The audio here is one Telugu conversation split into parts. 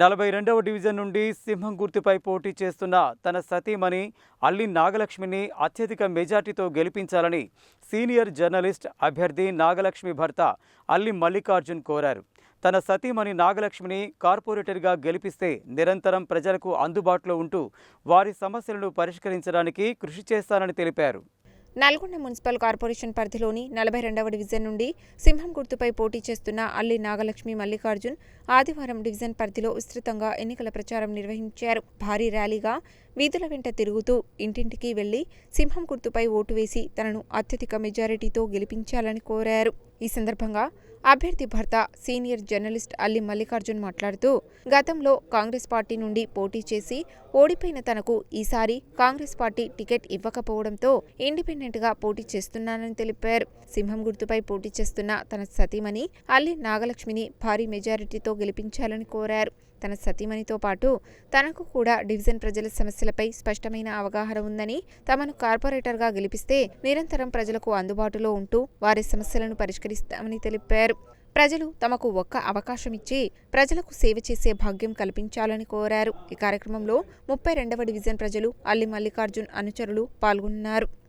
నలభై రెండవ డివిజన్ నుండి సింహం గుర్తుపై పోటీ చేస్తున్న తన సతీమణి అల్లి నాగలక్ష్మిని అత్యధిక మెజార్టీతో గెలిపించాలని సీనియర్ జర్నలిస్ట్ అభ్యర్థి నాగలక్ష్మి భర్త అల్లి మల్లికార్జున్ కోరారు. తన సతీమణి నాగలక్ష్మిని కార్పొరేటర్గా గెలిపిస్తే నిరంతరం ప్రజలకు అందుబాటులో ఉంటూ వారి సమస్యలను పరిష్కరించడానికి కృషి చేస్తానని తెలిపారు. నల్గొండ మున్సిపల్ కార్పొరేషన్ పరిధిలోని నలభై రెండవ డివిజన్ నుండి సింహం గుర్తుపై పోటీ చేస్తున్న అల్లి నాగలక్ష్మి మల్లికార్జున్ ఆదివారం డివిజన్ పరిధిలో విస్తృతంగా ఎన్నికల ప్రచారం నిర్వహించారు. భారీ ర్యాలీగా వీధుల వెంట తిరుగుతూ ఇంటింటికి వెళ్ళి సింహం గుర్తుపై ఓటు వేసి తనను అత్యధిక మెజారిటీతో గెలిపించాలని కోరారు. ఈ సందర్భంగా అభ్యర్థి భర్త సీనియర్ జర్నలిస్ట్ అల్లి మల్లికార్జున్ మాట్లాడుతూ గతంలో కాంగ్రెస్ పార్టీ నుండి పోటీ చేసి ఓడిపోయిన తనకు ఈసారి కాంగ్రెస్ పార్టీ టికెట్ ఇవ్వకపోవడంతో ఇండిపెండెంట్గా పోటీ చేస్తున్నానని తెలిపారు. సింహం గుర్తుపై పోటీ చేస్తున్న తన సతీమణి అల్లి నాగలక్ష్మిని భారీ మెజారిటీతో గెలిపించాలని కోరారు. తన సతీమణితో పాటు తనకు కూడా డివిజన్ ప్రజల సమస్యలపై స్పష్టమైన అవగాహన ఉందని తమను కార్పొరేటర్గా గెలిపిస్తే నిరంతరం ప్రజలకు అందుబాటులో ఉంటూ వారి సమస్యలను పరిష్కరిస్తామని తెలిపారు. ప్రజలు తమకు ఒక్క అవకాశం ఇచ్చి ప్రజలకు సేవ చేసే భాగ్యం కల్పించాలని కోరారు. ఈ కార్యక్రమంలో ముప్పై రెండవ డివిజన్ ప్రజలు అల్లి మల్లికార్జున్ అనుచరులు పాల్గొన్నారు.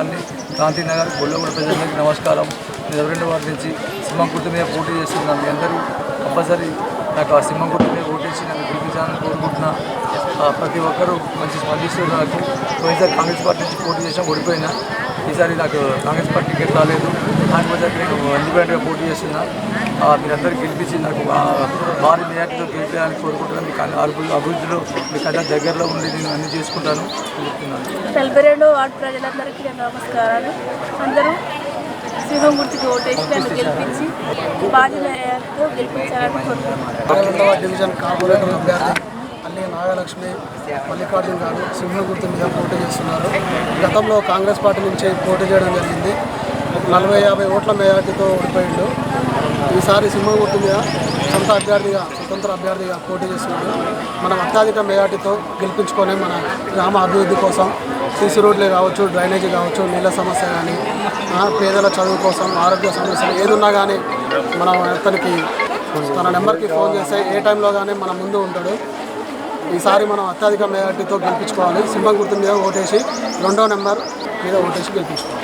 ఆర్టీసీ గాంధీనగర్ క్రాంతి నగర్ గొల్లగూడ ప్రజలందరికీ నమస్కారం. నేను రెండు వారి నుంచి సింహం గుర్తు మీద పోటీ చేస్తున్నాను మీ అందరూ కంపల్సరీ నాకు ఆ సింహం గుర్తు మీద ఓటేసి నన్ను గెలిపించాలని కోరుకుంటున్నా. ప్రతి ఒక్కరూ మంచి స్పందిస్తున్నారు నాకు పోయినసారి కాంగ్రెస్ పార్టీ నుంచి పోటీ చేసిన ఓడిపోయినా. ఈసారి నాకు కాంగ్రెస్ పార్టీ టికెట్ రాలేదు. దానికోసం నేను ఇండిపెండెంట్గా పోటీ చేస్తున్నా. ఆ, మీరందరూ గెలిపించి నాకు భారీ మెజార్టీతో గెలిపించాలని కోరుకుంటున్నాను. మీకు అన్ని అభివృద్ధి అభివృద్ధిలో మీకు అందరి దగ్గరలో ఉండి నేను అన్ని చేసుకుంటాను వార్డు ప్రజలందరికీ నమస్కారాలు. అందరూ సింహం గుర్తుకి ఓటేసి నన్ను గెలిపించి గెలిపించాలని కోరుకుంటున్నాను. డివిజన్ అన్ని నాగలక్ష్మి మల్లికార్జున్ గారు సింహగుర్తు మీద పోటీ చేస్తున్నారు. గతంలో కాంగ్రెస్ పార్టీ నుంచి పోటీ చేయడం జరిగింది. నలభై యాభై ఓట్ల మెజార్టీతో ఓడిపోయిండు. ఈసారి సింహ గుర్తు మీద సొంత అభ్యర్థిగా స్వతంత్ర అభ్యర్థిగా పోటీ చేస్తున్నాడు మనం అత్యధిక మెజార్టీతో గెలిపించుకొని మన గ్రామ అభివృద్ధి కోసం సీసీ రోడ్లే కావచ్చు డ్రైనేజీ కావచ్చు నీళ్ళ సమస్య కానీ పేదల చదువు కోసం ఆరోగ్య సమస్యలు ఏదున్నా కానీ మనం అతనికి తన నెంబర్కి ఫోన్ చేస్తే ఏ టైంలో కానీ మన ముందు ఉంటాడు. ఈసారి మనం అత్యధిక మెజార్టీతో గెలిపించుకోవాలి. సింహం గుర్తు మీద ఓటేసి రెండో నెంబర్ మీద ఓటేసి గెలిపించుకోవాలి.